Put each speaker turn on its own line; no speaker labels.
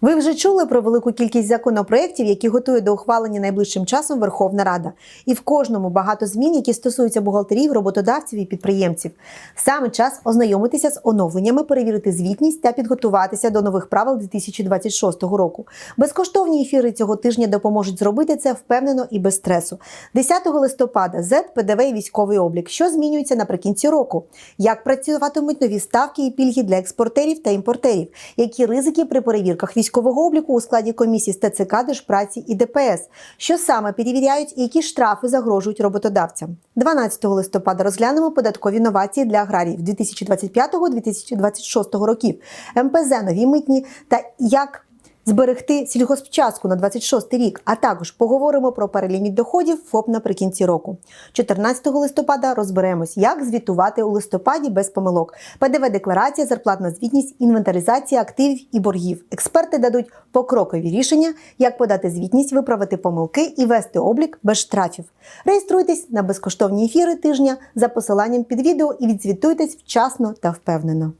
Ви вже чули про велику кількість законопроєктів, які готує до ухвалення найближчим часом Верховна Рада, і в кожному багато змін, які стосуються бухгалтерів, роботодавців і підприємців. Саме час ознайомитися з оновленнями, перевірити звітність та підготуватися до нових правил 2026 року. Безкоштовні ефіри цього тижня допоможуть зробити це впевнено і без стресу. 10 листопада ЗЕД, ПДВ і військовий облік. Що змінюється наприкінці року? Як працюватимуть нові ставки і пільги для експортерів та імпортерів? Які ризики при перевірках військового обліку у складі комісії з ТЦК, Держпраці і ДПС? Що саме перевіряють і які штрафи загрожують роботодавцям? 12 листопада розглянемо податкові новації для аграріїв 2025-2026 років, МПЗ, нові митні та як зберегти сільгоспчастку на 26 рік, а також поговоримо про переліміт доходів ФОП наприкінці року. 14 листопада розберемось, як звітувати у листопаді без помилок. ПДВ-декларація, зарплатна звітність, інвентаризація активів і боргів. Експерти дадуть покрокові рішення, як подати звітність, виправити помилки і вести облік без штрафів. Реєструйтесь на безкоштовні ефіри тижня за посиланням під відео і відзвітуйтесь вчасно та впевнено.